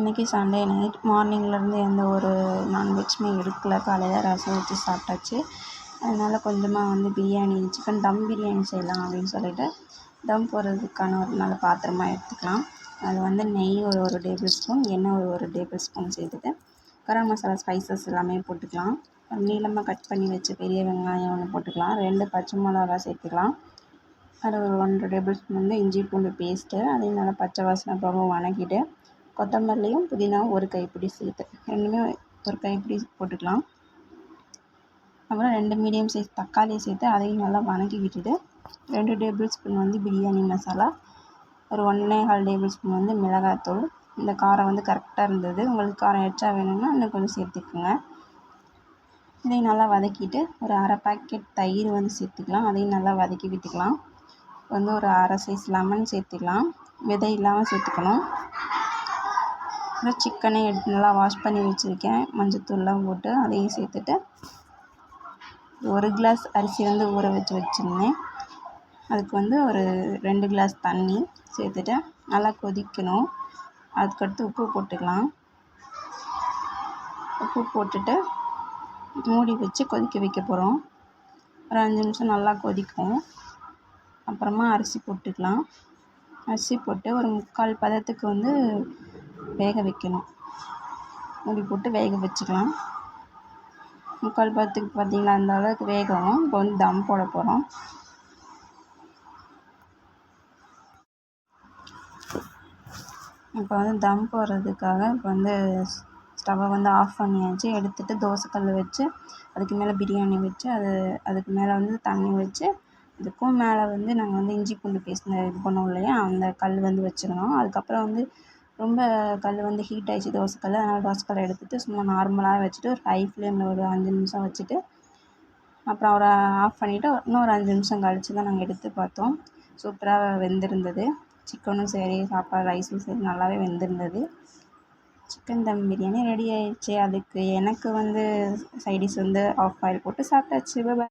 இன்றைக்கி Sunday night மார்னிங்லேருந்து எந்த ஒரு நான்வெஜ்ஜுமே எடுக்கல. காலையில் ரசம் வச்சு சாப்பிட்டாச்சு. அதனால் கொஞ்சமாக வந்து பிரியாணி சிக்கன் தம் பிரியாணி செய்யலாம் அப்படின்னு சொல்லிட்டு தம் போடுறதுக்கான ஒரு நல்ல பாத்திரமாக எடுத்துக்கலாம். அது வந்து நெய் ஒரு ஒரு டேபிள் ஸ்பூன் எண்ணெய் ஒரு ஒரு டேபிள் ஸ்பூன் சேர்த்துட்டு கரம் மசாலா ஸ்பைசஸ் எல்லாமே போட்டுக்கலாம். நீளமாக கட் பண்ணி வச்சு பெரிய வெங்காயம் ஒன்று போட்டுக்கலாம். ரெண்டு பச்சை மிளகா சேர்த்துக்கலாம். அதில் ஒரு ஒன்றரை டேபிள் ஸ்பூன் வந்து இஞ்சி பூண்டு பேஸ்ட்டு அதையும் நல்லா பச்சை வாசனை போகவும் வணக்கிட்டு கொத்தமல்லியும் புதினாவும் ஒரு கைப்பிடி சேர்த்து ரெண்டுமே ஒரு கைப்பிடி போட்டுக்கலாம். அப்புறம் ரெண்டு மீடியம் சைஸ் தக்காளி சேர்த்து அதையும் நல்லா வதக்கி விட்டுட்டு ரெண்டு டேபிள் ஸ்பூன் வந்து பிரியாணி மசாலா ஒரு ஒன்றே கால் டேபிள் ஸ்பூன் வந்து மிளகாத்தூள் இந்த காரம் வந்து கரெக்டாக இருந்தது. உங்களுக்கு காரம் எக்ஸ்ட்ரா வேணும்னா இன்னும் கொஞ்சம் சேர்த்துக்குங்க. இதையும் நல்லா வதக்கிட்டு ஒரு அரை பாக்கெட் தயிர் வந்து சேர்த்துக்கலாம். அதையும் நல்லா வதக்கி விட்டுக்கலாம். வந்து ஒரு அரை சைஸ் லெமன் சேர்த்துக்கலாம். விதை இல்லாமல் சேர்த்துக்கணும். அப்புறம் சிக்கனை எடுத்து நல்லா வாஷ் பண்ணி வச்சுருக்கேன். மஞ்சத்தூள்லாம் போட்டு அதையும் சேர்த்துட்டு ஒரு கிளாஸ் அரிசி வந்து ஊற வச்சு வச்சுருந்தேன். அதுக்கு வந்து ஒரு ரெண்டு கிளாஸ் தண்ணி சேர்த்துட்டு நல்லா கொதிக்கணும். அதுக்கடுத்து உப்பு போட்டுக்கலாம். உப்பு போட்டுட்டு மூடி வச்சு கொதிக்க வைக்க போகிறோம் ஒரு அஞ்சு நிமிஷம் நல்லா கொதிக்கும். அப்புறமா அரிசி போட்டுக்கலாம். அரிசி போட்டு ஒரு முக்கால் பதத்துக்கு வந்து வேக வைக்கணும். மூடி போட்டு வேக வச்சுக்கலாம். முக்கால் பதத்துக்கு பார்த்திங்களா அந்த அளவுக்கு வேகணும். இப்போ வந்து தம் போட போகிறோம் இப்போ வந்து தம் போடுறதுக்காக இப்போ வந்து ஸ்டவ்வை வந்து ஆஃப் பண்ணியாச்சு. எடுத்துகிட்டு தோசைக்கல் வச்சு அதுக்கு மேலே பிரியாணி வச்சு அது அதுக்கு மேலே வந்து தண்ணி வச்சு அதுக்கும் மேலே வந்து நாங்கள் வந்து இஞ்சி பூண்டு பேஸ்ட் இது பண்ணோம் இல்லையா? அந்த கல் வந்து வச்சுக்கணும். அதுக்கப்புறம் வந்து ரொம்ப கல் வந்து ஹீட் ஆகிடுச்சு தோசைக்கல் அதனால் தோசைக்கல்லை எடுத்துட்டு சும்மா நார்மலாக வச்சுட்டு ஒரு ஹை ஃப்ளேமில் ஒரு அஞ்சு நிமிஷம் வச்சுட்டு அப்புறம் ஒரு ஆஃப் பண்ணிவிட்டு இன்னும் ஒரு அஞ்சு நிமிஷம் கழித்து தான் நாங்கள் எடுத்து பார்த்தோம். சூப்பராக வெந்திருந்தது. சிக்கனும் சரி சாப்பாடு ரைஸும் சரி நல்லாவே வெந்திருந்தது. சிக்கன் தம் பிரியாணி ரெடி ஆயிடுச்சு. அதுக்கு எனக்கு வந்து சைடிஷ் வந்து ஆஃப் ஆயில் போட்டு சாப்பிட்டாச்சு. பாய்